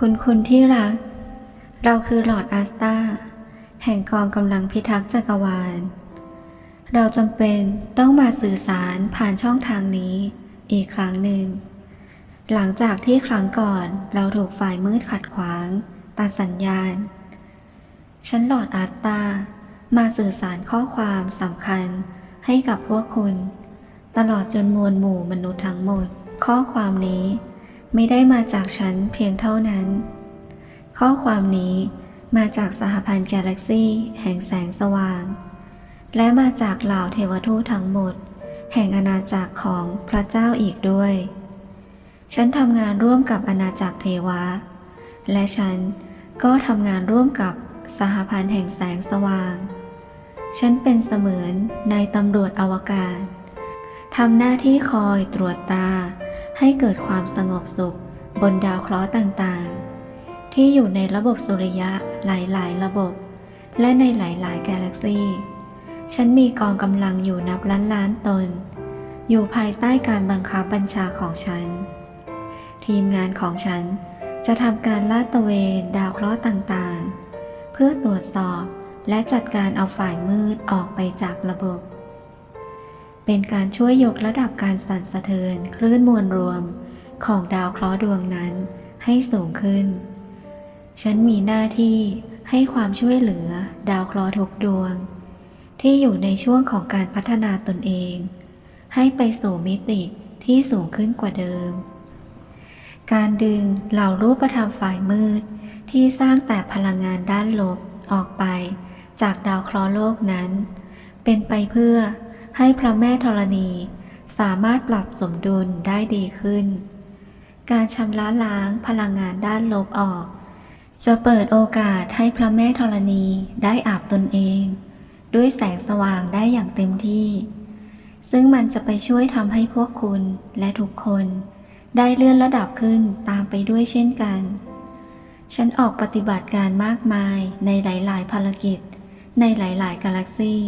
คุณคุณที่รัก เราคือหลอดอาสตาแห่งกองกำลังพิทักษ์จักรวาล เราจำเป็นต้องมาสื่อสารผ่านช่องทางนี้อีกครั้งหนึ่ง หลังจากที่ครั้งก่อนเราถูกฝ่ายมืดขัดขวางตัดสัญญาณ ฉันหลอดอาสตามาสื่อสารข้อความสำคัญให้กับพวกคุณ ตลอดจนมวลหมู่มนุษย์ทั้งหมด ข้อความนี้ ไม่ได้มาจากฉันเพียงเท่านั้น ข้อความนี้มาจากสหพันธ์กาแล็กซี่แห่งแสงสว่าง และมาจากเหล่าเทวทูตทั้งหมด แห่งอาณาจักรของพระเจ้าอีกด้วย ฉันทำงานร่วมกับอาณาจักรเทวะ และฉันก็ทำงานร่วมกับสหพันธ์แห่งแสงสว่าง ฉันเป็นเสมือนในายตำรวจอวกาศทำหน้าที่คอยตรวจตา ให้เกิดความสงบสุขบนดาวเคราะห์ต่างๆ ที่อยู่ในระบบสุริยะหลายๆ ระบบ และในหลายๆ กาแล็กซีฉันมีกองกำลังอยู่นับล้านล้านตน อยู่ภายใต้การบังคับบัญชาของฉัน ทีมงานของฉันจะทำการลาดตระเวนดาวเคราะห์ต่างๆ เพื่อตรวจสอบและจัดการเอาฝ่ายมืดออกไปจากระบบ เป็นการช่วยยกระดับการสั่นสะเทือนคลื่นมวลรวมของดาวเคราะห์ดวงนั้นให้สูงขึ้น ฉันมีหน้าที่ให้ความช่วยเหลือดาวเคราะห์ทุกดวง ที่อยู่ในช่วงของการพัฒนาตนเอง ให้ไปสู่มิติที่สูงขึ้นกว่าเดิม การดึงเหล่ารูปธรรมฝ่ายมืด ที่สร้างแต่พลังงานด้านลบออกไป จากดาวเคราะห์โลกนั้น เป็นไปเพื่อ ให้พระแม่ธรณีสามารถปรับสมดุลได้ดีขึ้น การชำระล้างพลังงานด้านลบออก จะเปิดโอกาสให้พระแม่ธรณีได้อาบตนเอง ด้วยแสงสว่างได้อย่างเต็มที่ ซึ่งมันจะไปช่วยทำให้พวกคุณและทุกคน ได้เลื่อนระดับขึ้นตามไปด้วยเช่นกัน ฉันออกปฏิบัติการมากมายในหลาย ๆ ภารกิจ ในหลาย ๆ กาแล็กซี่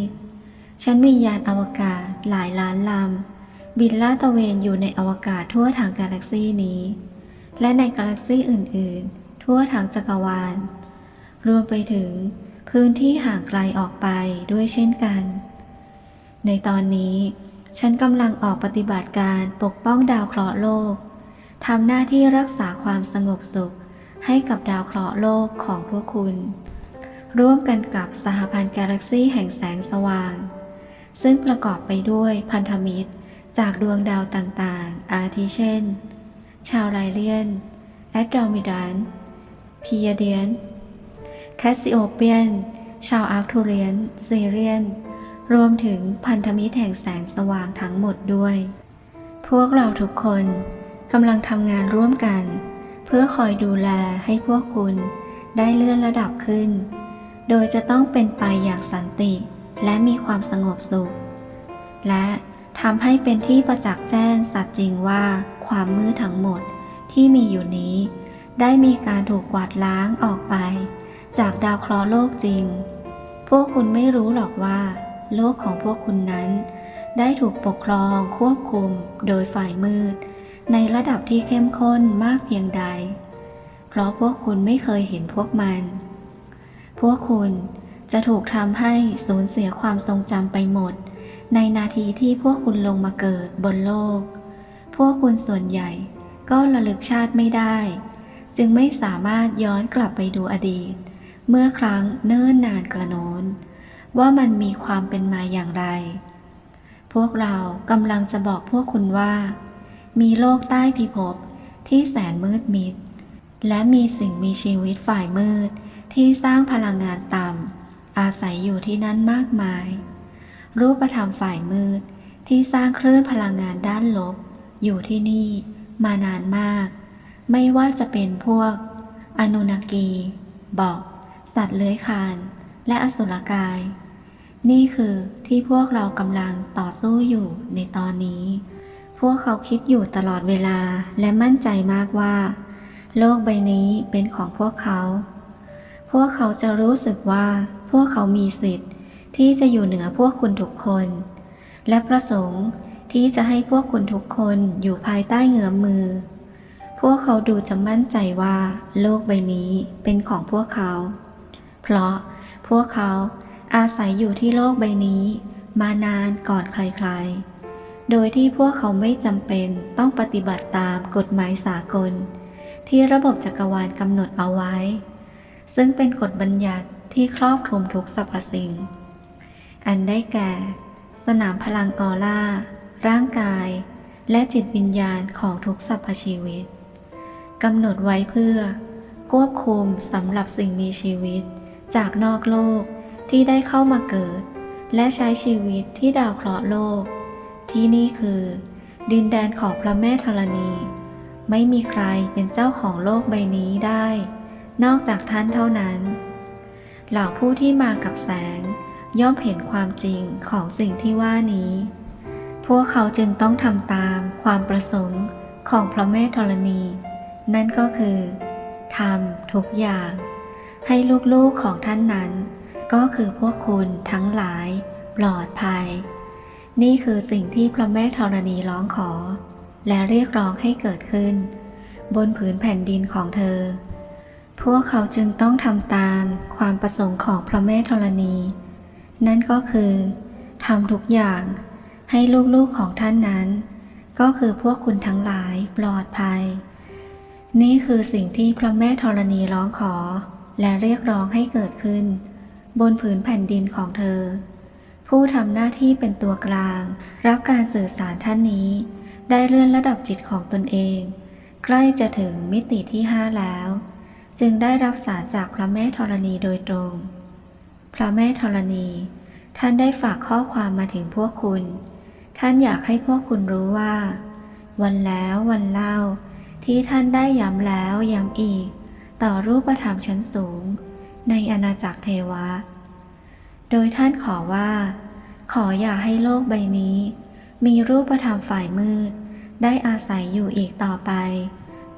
ฉันมียานอวกาศหลายล้านลำ บินลาดตระเวนอยู่ในอวกาศทั่วทางกาแล็กซีนี้ และในกาแล็กซีอื่น ๆ ทั่วทางจักรวาล รวมไปถึงพื้นที่ห่างไกลออกไปด้วยเช่นกัน ในตอนนี้ ฉันกำลังออกปฏิบัติการปกป้องดาวเคราะห์โลกทำหน้าที่รักษาความสงบสุขให้กับดาวเคราะห์โลกของพวกคุณ ร่วมกันกับสหพันธ์กาแล็กซีแห่งแสงสว่าง ซึ่งประกอบไปด้วยพันธมิตร จากดวงดาวต่างๆ อาทิเช่น ชาวไรเลียน แอดโดมิดันพียเดียน แคสซิโอเปียน ชาวอาร์ทูเรียนเซเรียน รวมถึงพันธมิตรแห่งแสงสว่างทั้งหมดด้วย พวกเราทุกคนกำลังทำงานร่วมกัน เพื่อคอยดูแลให้พวกคุณได้เลื่อนระดับขึ้น โดยจะต้องเป็นไปอย่างสันติ และมีความสงบสุข และทำให้เป็นที่ประจักษ์แจ้งสัตย์จริงว่าความมืดทั้งหมดที่มีอยู่นี้ ได้มีการถูกกวาดล้างออกไป จากดาวเคราะห์โลกจริง พวกคุณไม่รู้หรอกว่า โลกของพวกคุณนั้น ได้ถูกปกครองควบคุมโดยฝ่ายมืด ในระดับที่เข้มข้นมากเพียงใด เพราะพวกคุณไม่เคยเห็นพวกมัน พวกคุณ จะถูกทำให้สูญเสียความทรงจำไปหมด ในนาทีที่พวกคุณลงมาเกิดบนโลก พวกคุณส่วนใหญ่ก็ระลึกชาติไม่ได้ จึงไม่สามารถย้อนกลับไปดูอดีต เมื่อครั้งเนิ่นนานกระโน้น ว่ามันมีความเป็นมาอย่างไร พวกเรากำลังจะบอกพวกคุณว่า มีโลกใต้พิภพที่แสนมืดมิด และมีสิ่งมีชีวิตฝ่ายมืดที่สร้างพลังงานต่ำ อาศัยอยู่ที่นั่นมากมาย รูปธรรมฝ่ายมืดที่สร้างคลื่นพลังงานด้านลบ อยู่ที่นี่มานานมาก ไม่ว่าจะเป็นพวก อนุนากี บอก สัตว์เลื้อยคลาน และอสุรกาย นี่คือที่พวกเรากำลังต่อสู้อยู่ในตอนนี้ พวกเขาคิดอยู่ตลอดเวลาและมั่นใจมากว่า โลกใบนี้เป็นของพวกเขา พวกเขาจะรู้สึกว่า พวกเขามีสิทธิ์ ที่จะอยู่เหนือพวกคุณทุกคน และประสงค์ที่จะให้พวกคุณทุกคนอยู่ภายใต้เงื้อมมือ พวกเขาดูจะมั่นใจว่าโลกใบนี้เป็นของพวกเขา เพราะพวกเขาอาศัยอยู่ที่โลกใบนี้มานานก่อนใครๆ โดยที่พวกเขาไม่จำเป็นต้องปฏิบัติตามกฎหมายสากล ที่ระบบจักรวาลกำหนดเอาไว้ ซึ่งเป็นกฎบัญญัติ ที่ครอบคลุมทุกสรรพสิ่ง อันได้แก่ สนามพลังออร่า ร่างกาย และจิตวิญญาณของทุกสรรพชีวิตกำหนดไว้เพื่อ ควบคุมสำหรับสิ่งมีชีวิต จากนอกโลกที่ได้เข้ามาเกิด และใช้ชีวิตที่ดาวเคราะห์โลก ที่นี่คือ ดินแดนของพระแม่ธรณี ไม่มีใครเป็นเจ้าของโลกใบนี้ได้ นอกจากท่านเท่านั้น เหล่าผู้ที่มากับแสง ย่อมเห็นความจริงของสิ่งที่ว่านี้ พวกเขาจึงต้องทำตามความประสงค์ของพระแม่ธรณี นั่นก็คือทำทุกอย่าง ให้ลูกๆของท่านนั้น ก็คือพวกคุณทั้งหลาย ปลอดภัย นี่คือสิ่งที่พระแม่ธรณีร้องขอ และเรียกร้องให้เกิดขึ้น บนผืนแผ่นดินของเธอ พวกเขาจึงต้องทำตามความประสงค์ของพระแม่ธรณี นั่นก็คือทำทุกอย่างให้ลูกๆของท่านนั้น ก็คือพวกคุณทั้งหลายปลอดภัย นี่คือสิ่งที่พระแม่ธรณีร้องขอ และเรียกร้องให้เกิดขึ้น บนผืนแผ่นดินของเธอ ผู้ทำหน้าที่เป็นตัวกลาง รับการสื่อสารท่านนี้ ได้เลื่อนระดับจิตของตนเอง ใกล้จะถึงมิติที่ห้าแล้ว จึงได้รับสารจากพระแม่ธรณีโดยตรง พระแม่ธรณี ท่านได้ฝากข้อความมาถึงพวกคุณ ท่านอยากให้พวกคุณรู้ว่า วันแล้ววันเล่า ที่ท่านได้ย้ำแล้วย้ำอีก ต่อรูปธรรมชั้นสูง ในอาณาจักรเทวะ โดยท่านขอว่า ขออย่าให้โลกใบนี้ มีรูปธรรมฝ่ายมืด ได้อาศัยอยู่อีกต่อไป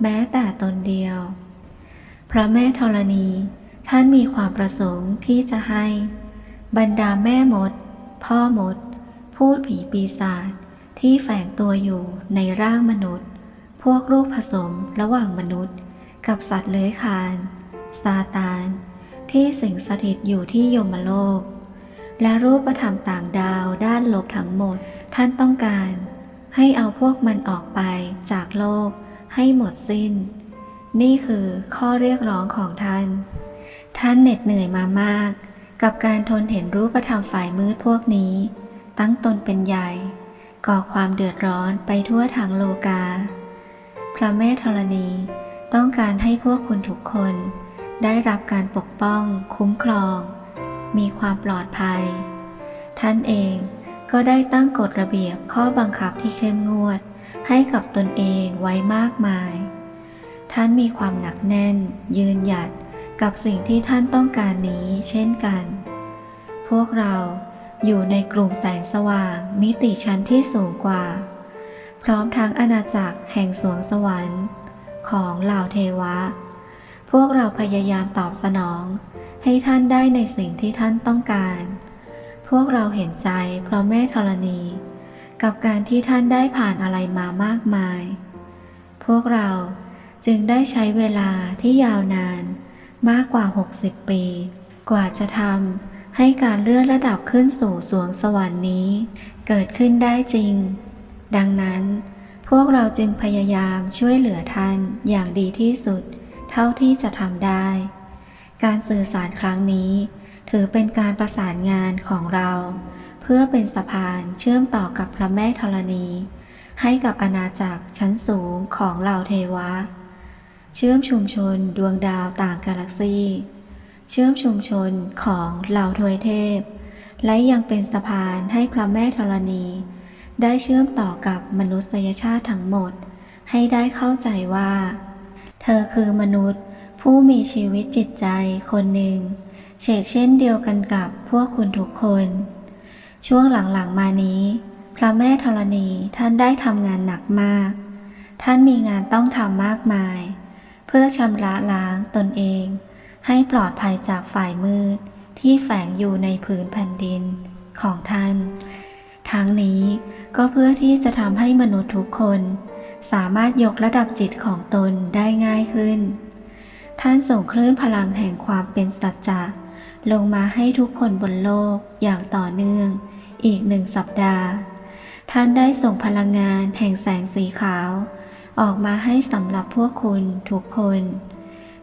แม้แต่ตนเดียว พระแม่ธรณี ท่านมีความประสงค์ที่จะให้ บรรดาแม่มด พ่อมด พูดผีปีศาจที่แฝงตัวอยู่ในร่างมนุษย์ พวกรูปผสมระหว่างมนุษย์ กับสัตว์เลื้อยคลานซาตาน ที่สิงสถิตอยู่ที่ยมโลก และรูปธรรมต่างดาวด้านลบทั้งหมดท่านต้องการ ให้เอาพวกมันออกไปจากโลกให้หมดสิ้น นี่คือข้อเรียกร้องของท่าน ท่านเหน็ดเหนื่อยมามาก กับการทนเห็นรูปธรรมฝ่ายมืดพวกนี้ ตั้งตนเป็นใหญ่ ก่อความเดือดร้อนไปทั่วทางโลกา พระแม่ธรณีต้องการให้พวกคุณทุกคน ได้รับการปกป้อง คุ้มครอง มีความปลอดภัย ท่านเองก็ได้ตั้งกฎระเบียบข้อบังคับที่เข้มงวด ให้กับตนเองไว้มากมาย ท่านมีความหนักแน่น ยืนหยัดกับสิ่งที่ท่านต้องการนี้เช่นกัน พวกเราอยู่ในกลุ่มแสงสว่างมิติชั้นที่สูงกว่า พร้อมทั้งอาณาจักรแห่งสวงสวรรค์ ของเหล่าเทวะ พวกเราพยายามตอบสนอง ให้ท่านได้ในสิ่งที่ท่านต้องการ พวกเราเห็นใจเพราะแม่ธรณี กับการที่ท่านได้ผ่านอะไรมามากมาย พวกเรา จึงได้ใช้เวลาที่ยาวนานมากกว่า 60 ปี กว่าจะทำให้การเลื่อนระดับขึ้นสู่สวงสวรรค์นี้ เกิดขึ้นได้จริง ดังนั้น พวกเราจึงพยายามช่วยเหลือท่านอย่างดีที่สุด เท่าที่จะทำได้ การสื่อสารครั้งนี้ ถือเป็นการประสานงานของเรา เพื่อเป็นสะพานเชื่อมต่อกับพระแม่ธรณี ให้กับอาณาจักรชั้นสูงของเหล่าเทวะ เชื่อมชุมชนดวงดาวต่างกาแล็กซี เชื่อมชุมชนของเหล่าทวยเทพ และยังเป็นสะพานให้พระแม่ธรณี ได้เชื่อมต่อกับมนุษยชาติทั้งหมด ให้ได้เข้าใจว่า เธอคือมนุษย์ ผู้มีชีวิตจิตใจคนหนึ่งเชกเช่นเดียวกันกับพวกคุณทุกคน ช่วงหลังๆมานี้ พระแม่ธรณีท่านได้ทำงานหนักมาก ท่านมีงานต้องทำมากมาย พื่อชำระล้างตนเอง ให้ปลอดภัยจากฝ่ายมืดที่แฝงอยู่ในผืนแผ่นดินของท่าน ทั้งนี้ก็เพื่อที่จะทำให้มนุษย์ทุกคน สามารถยกระดับจิตของตนได้ง่ายขึ้น ท่านส่งคลื่นพลังแห่งความเป็นสัจจะลงมาให้ทุกคนบนโลกอย่างต่อเนื่อง อีกหนึ่งสัปดาห์ ท่านได้ส่งพลังงานแห่งแสงสีขาว ออกมาให้สำหรับพวกคุณทุกคน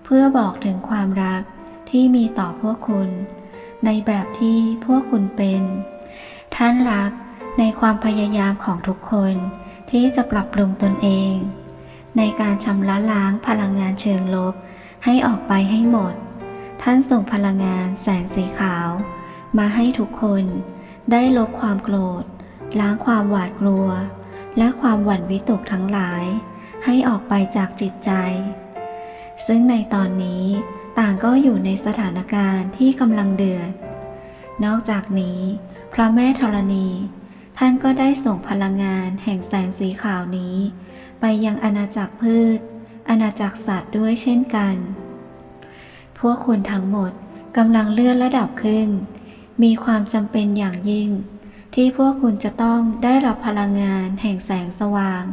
เพื่อบอกถึงความรักที่มีต่อพวกคุณ ในแบบที่พวกคุณเป็น ท่านรักในความพยายามของทุกคนที่จะปรับปรุงตนเอง ในการชำระล้างพลังงานเชิงลบให้ออกไปให้หมด ท่านส่งพลังงานแสงสีขาว มาให้ทุกคนได้ลบความโกรธ ล้างความหวาดกลัว และความหวั่นวิตกทั้งหลาย ให้ออกไปจากจิตใจ ซึ่งในตอนนี้ต่างก็อยู่ในสถานการณ์ที่กำลังเดือด นอกจากนี้ พระแม่ธรณี ท่านก็ได้ส่งพลังงานแห่งแสงสีขาวนี้ ไปยังอาณาจักรพืช อาณาจักรสัตว์ด้วยเช่นกัน พวกคุณทั้งหมดกำลังเลื่อนระดับขึ้น มีความจำเป็นอย่างยิ่ง ที่พวกคุณจะต้องได้รับพลังงานแห่งแสงสว่าง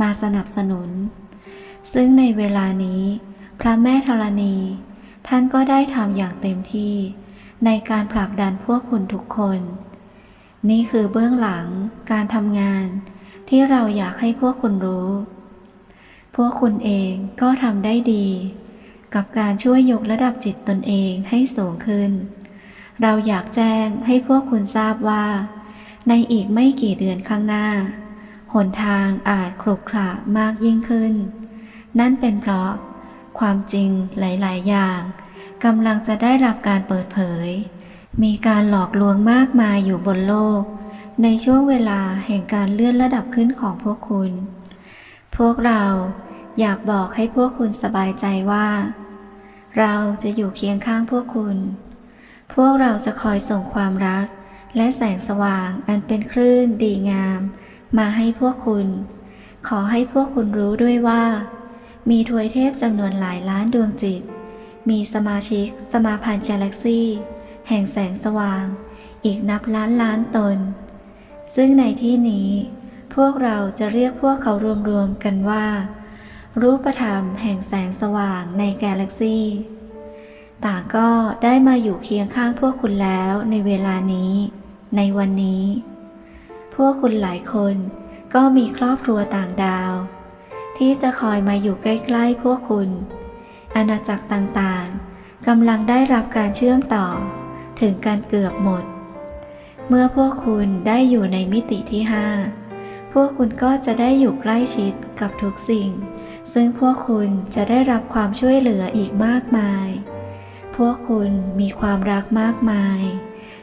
มาสนับสนุน ซึ่งในเวลานี้ พระแม่ธรณี ท่านก็ได้ทำอย่างเต็มที่ ในการผลักดันพวกคุณทุกคน นี่คือเบื้องหลังการทำงาน ที่เราอยากให้พวกคุณรู้ พวกคุณเองก็ทำได้ดี กับการช่วยยกระดับจิตตนเองให้สูงขึ้น เราอยากแจ้งให้พวกคุณทราบว่า ในอีกไม่กี่เดือนข้างหน้า หนทางอาจขรุขระมากยิ่งขึ้น นั่นเป็นเพราะ ความจริงหลาย ๆ อย่างกำลังจะได้รับการเปิดเผย มีการหลอกลวงมากมายอยู่บนโลก ในช่วงเวลาแห่งการเลื่อนระดับขึ้นของพวกคุณ พวกเราอยากบอกให้พวกคุณสบายใจว่า เราจะอยู่เคียงข้างพวกคุณ พวกเราจะคอยส่งความรักและแสงสว่างอันเป็นคลื่นดีงาม มาให้พวกคุณ ขอให้พวกคุณรู้ด้วยว่า มีทวยเทพจำนวนหลายล้านดวงจิต มีสมาชิกสมาพันธ์กาแล็กซี่ แห่งแสงสว่าง อีกนับล้านล้านตน ซึ่งในที่นี้ พวกเราจะเรียกพวกเขารวมๆกันว่า รูปธรรมแห่งแสงสว่างในกาแล็กซี่ต่างก็ได้มาอยู่เคียงข้างพวกคุณแล้วในเวลานี้ ในวันนี้ วกคุณหลายคนก็มีครอบครัวต่างดาว ที่จะคอยมาอยู่ใกล้ๆพวกคุณ อาณาจักรต่างๆกำลังได้รับการเชื่อมต่อ ถึงการเกือบหมด เมื่อพวกคุณได้อยู่ในมิติที่ห้าพวกคุณก็จะได้อยู่ใกล้ชิดกับทุกสิ่ง ซึ่งพวกคุณจะได้รับความช่วยเหลืออีกมากมาย พวกคุณมีความรักมากมาย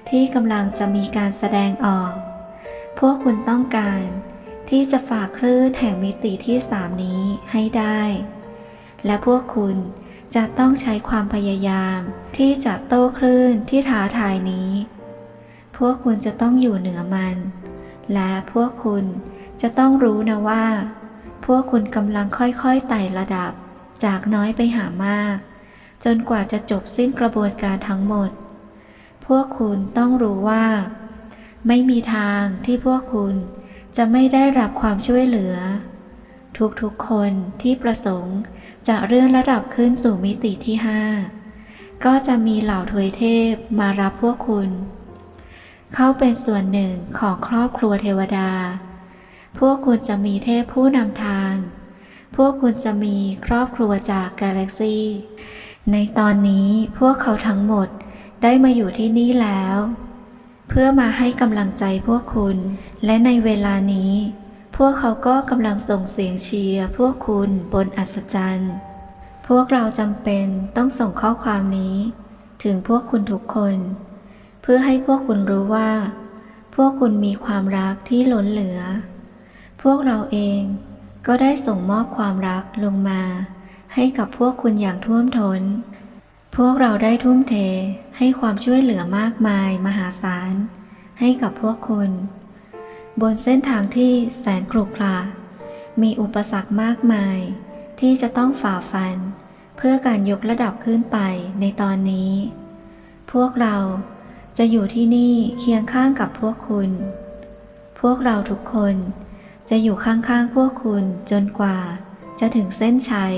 ที่กำลังจะมีการแสดงออก พวกคุณต้องการ ที่จะฝากคลื่นแห่งมิติที่สามนี้ให้ได้ และพวกคุณจะต้องใช้ความพยายาม ที่จะโต้คลื่นที่ท้าทายนี้ พวกคุณจะต้องอยู่เหนือมัน และพวกคุณจะต้องรู้นะว่า พวกคุณกำลังค่อยๆไต่ระดับ จากน้อยไปหามาก จนกว่าจะจบสิ้นกระบวนการทั้งหมด พวกคุณต้องรู้ว่า ไม่มีทางที่พวกคุณจะไม่ได้รับความช่วยเหลือ ทุกๆคนที่ประสงค์จะเลื่อนระดับขึ้นสู่มิติที่ห้าก็จะมีเหล่าทวยเทพมารับพวกคุณ เข้าเป็นส่วนหนึ่งของครอบครัวเทวดา พวกคุณจะมีเทพผู้นำทาง พวกคุณจะมีครอบครัวจากกาแล็กซี่ ในตอนนี้พวกเขาทั้งหมดได้มาอยู่ที่นี่แล้ว เพื่อมาให้กำลังใจพวกคุณ และในเวลานี้ พวกเขาก็กำลังส่งเสียงเชียร์พวกคุณบนอัศจรรย์ พวกเราจำเป็นต้องส่งข้อความนี้ ถึงพวกคุณทุกคน เพื่อให้พวกคุณรู้ว่า พวกคุณมีความรักที่ล้นเหลือ พวกเราเองก็ได้ส่งมอบความรักลงมา ให้กับพวกคุณอย่างท่วมทน้น พวกเราได้ทุ่มเทให้ความช่วยเหลือมากมายมหาศาล ให้กับพวกคุณ บนเส้นทางที่แสนขรุขระมีอุปสรรคมากมาย ที่จะต้องฝ่าฟัน เพื่อการยกระดับขึ้นไปในตอนนี้ พวกเราจะอยู่ที่นี่เคียงข้างกับพวกคุณ พวกเราทุกคนจะอยู่ข้างๆพวกคุณจนกว่า จะถึงเส้นชัย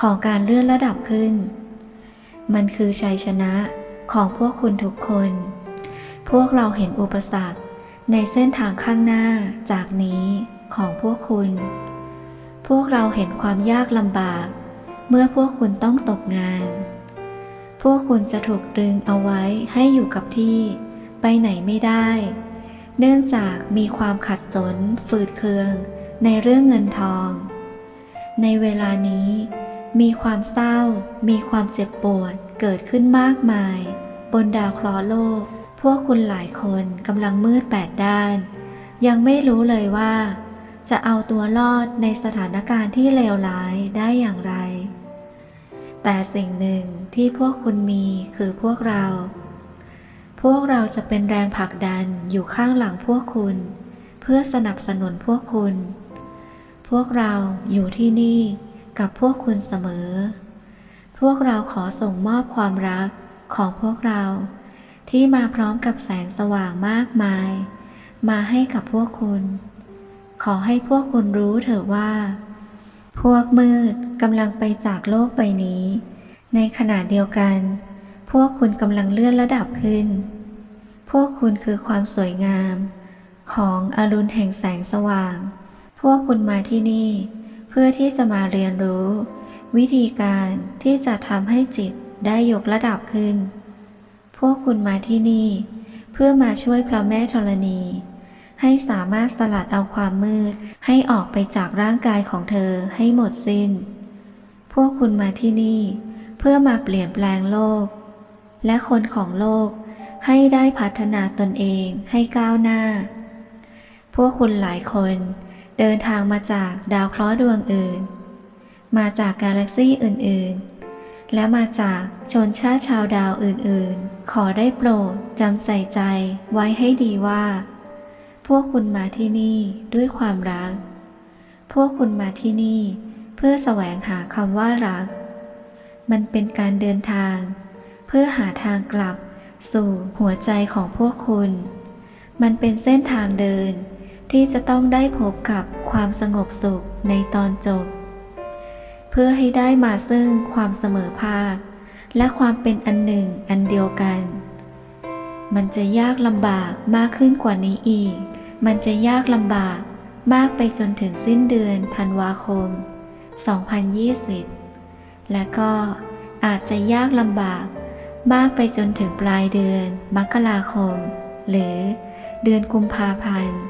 ของการเลื่อนระดับขึ้น มันคือชัยชนะของพวกคุณทุกคน พวกเราเห็นอุปสรรคในเส้นทางข้างหน้าจากนี้ของพวกคุณ พวกเราเห็นความยากลำบาก เมื่อพวกคุณต้องตกงาน พวกคุณจะถูกดึงเอาไว้ให้อยู่กับที่ ไปไหนไม่ได้ เนื่องจากมีความขัดสนฝืดเคืองในเรื่องเงินทอง ในเวลานี้ มีความเศร้า มีความเจ็บปวด เกิดขึ้นมากมาย บนดาวเคราะห์โลก พวกคุณหลายคนกำลังมืดแปดด้าน ยังไม่รู้เลยว่า จะเอาตัวรอดในสถานการณ์ที่เลวร้ายได้อย่างไร แต่สิ่งหนึ่งที่พวกคุณมีคือพวกเรา พวกเราจะเป็นแรงผลักดันอยู่ข้างหลังพวกคุณ เพื่อสนับสนุนพวกคุณ พวกเราอยู่ที่นี่ กับพวกคุณเสมอ พวกเราขอส่งมอบความรักของพวกเรา ที่มาพร้อมกับแสงสว่างมากมาย มาให้กับพวกคุณ ขอให้พวกคุณรู้เถอะว่า พวกมืดกำลังไปจากโลกใบนี้ ในขณะเดียวกัน พวกคุณกำลังเลื่อนระดับขึ้น พวกคุณคือความสวยงาม ของอรุณแห่งแสงสว่าง พวกคุณมาที่นี่ เพื่อที่จะมาเรียนรู้ วิธีการที่จะทำให้จิตได้ยกระดับขึ้น พวกคุณมาที่นี่ เพื่อมาช่วยพระแม่ธรณี ให้สามารถสลัดเอาความมืดให้ออกไปจากร่างกายของเธอให้หมดสิ้น พวกคุณมาที่นี่ เพื่อมาเปลี่ยนแปลงโลก และคนของโลกให้ได้พัฒนาตนเองให้ก้าวหน้า พวกคุณหลายคน เดินทางมาจากดาวเคราะห์ดวงอื่น มาจากกาแล็กซี่อื่นๆ และมาจากชนชาติชาวดาวอื่นๆ ขอได้โปรดจำใส่ใจไว้ให้ดีว่า พวกคุณมาที่นี่ด้วยความรัก พวกคุณมาที่นี่เพื่อแสวงหาคำว่ารัก มันเป็นการเดินทาง เพื่อหาทางกลับสู่หัวใจของพวกคุณ มันเป็นเส้นทางเดิน ที่จะต้องได้พบกับความสงบสุขในตอนจบ เพื่อให้ได้มาซึ่งความเสมอภาค และความเป็นอันหนึ่งอันเดียวกัน มันจะยากลำบากมากขึ้นกว่านี้อีก มันจะยากลำบากมากไปจนถึงสิ้นเดือนธันวาคม 2020 และก็อาจจะยากลำบากมากไปจนถึงปลายเดือนมกราคม หรือเดือนกุมภาพันธ์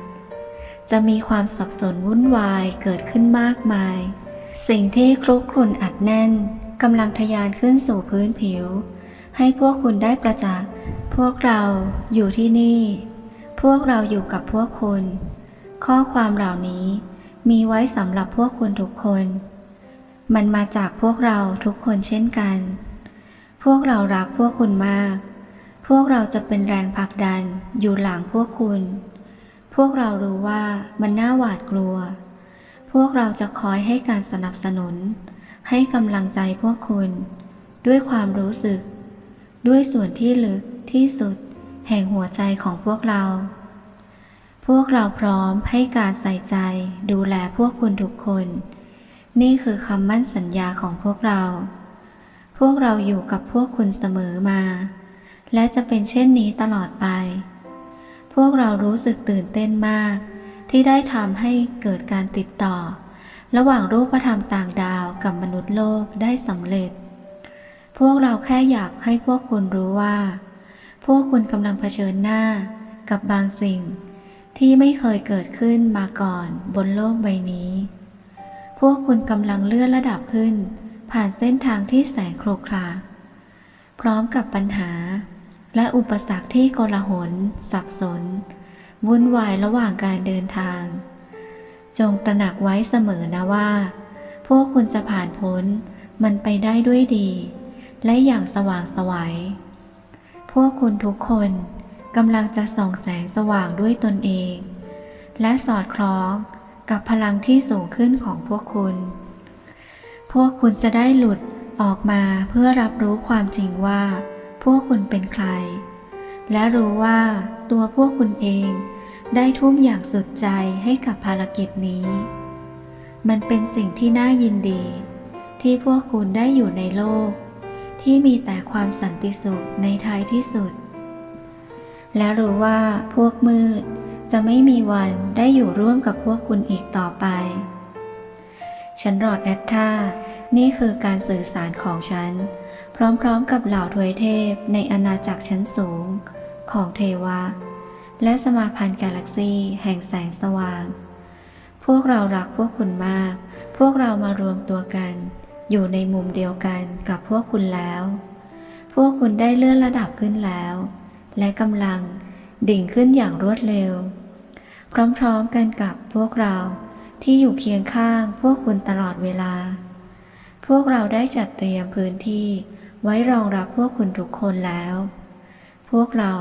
จะมีความสับสนวุ่นวายเกิดขึ้นมากมาย สิ่งที่คลุกคลุนอัดแน่นกำลังทะยานขึ้นสู่พื้นผิว ให้พวกคุณได้ประจักษ์พวกเราอยู่ที่นี่ พวกเราอยู่กับพวกคุณ ข้อความเหล่านี้มีไว้สำหรับพวกคุณทุกคน มันมาจากพวกเราทุกคนเช่นกัน พวกเรารักพวกคุณมาก พวกเราจะเป็นแรงผลักดันอยู่หลังพวกคุณ พวกเรารู้ว่ามันน่าหวาดกลัว พวกเราจะคอยให้การสนับสนุน ให้กำลังใจพวกคุณ ด้วยความรู้สึก ด้วยส่วนที่ลึกที่สุด แห่งหัวใจของพวกเรา พวกเราพร้อมให้การใส่ใจดูแลพวกคุณทุกคน นี่คือคำมั่นสัญญาของพวกเรา พวกเราอยู่กับพวกคุณเสมอมา และจะเป็นเช่นนี้ตลอดไป วกเรารู้สึกตื่นเต้นมาก ที่ได้ทำให้เกิดการติดต่อ ระหว่างรูปธรรมต่างดาวกับมนุษย์โลกได้สำเร็จ พวกเราแค่อยากให้พวกคุณรู้ว่า พวกคุณกำลังเผชิญหน้ากับบางสิ่ง ที่ไม่เคยเกิดขึ้นมาก่อนบนโลกใบนี้ พวกคุณกำลังเลื่อนระดับขึ้น ผ่านเส้นทางที่แสนโครกคลาพร้อมกับปัญหา และอุปสรรคที่โกลาหล สับสน วุ่นวายระหว่างการเดินทาง จงตระหนักไว้เสมอนะว่า พวกคุณจะผ่านพ้นมันไปได้ด้วยดี และอย่างสว่างไสวัย พวกคุณทุกคนกำลังจะส่องแสงสว่างด้วยตนเอง และสอดคล้องกับพลังที่สูงขึ้นของพวกคุณ พวกคุณจะได้หลุดออกมาเพื่อรับรู้ความจริงว่า พวกคุณเป็นใคร และรู้ว่าตัวพวกคุณเองได้ทุ่มอย่างสุดใจให้กับภารกิจนี้ มันเป็นสิ่งที่น่ายินดี ที่พวกคุณได้อยู่ในโลก ที่มีแต่ความสันติสุขในท้ายที่สุด และรู้ว่าพวกมืดจะไม่มีวันได้อยู่ร่วมกับพวกคุณอีกต่อไป ฉันรอดแอตทานี่คือการสื่อสารของฉัน พร้อมๆกับเหล่าทวยเทพในอาณาจักรชั้นสูงของเทวะ และสมาพันธ์กาแล็กซีแห่งแสงสว่าง พวกเรารักพวกคุณมาก พวกเรามารวมตัวกัน อยู่ในมุมเดียวกันกับพวกคุณแล้ว พวกคุณได้เลื่อนระดับขึ้นแล้ว และกำลังดิ่งขึ้นอย่างรวดเร็ว พร้อมๆกันกับพวกเราที่อยู่เคียงข้างพวกคุณตลอดเวลา พวกเราได้จัดเตรียมพื้นที่ ไว้รองรับพวกคุณทุกคนแล้ว พวกเรา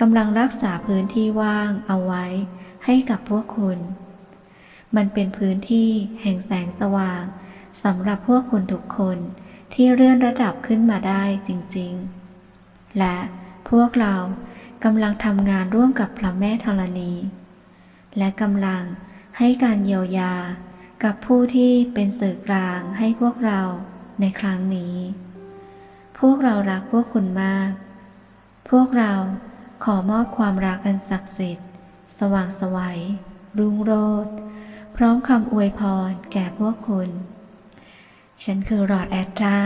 กำลังรักษาพื้นที่ว่างเอาไว้ให้กับพวกคุณ มันเป็นพื้นที่แห่งแสงสว่างสำหรับพวกคุณทุกคนที่เลื่อนระดับขึ้นมาได้จริงๆ และพวกเรากำลังทำงานร่วมกับพระแม่ธรณี และกำลังให้การเยียวยากับผู้ที่เป็นสื่อกลางให้พวกเราในครั้งนี้ พวกเรารักพวกคุณมาก พวกเราขอมอบความรักอันศักดิ์สิทธิ์ สว่างไสวัย รุ่งโรจน์พร้อมคำอวยพรแก่พวกคุณ ฉันคือรอดแอดตรา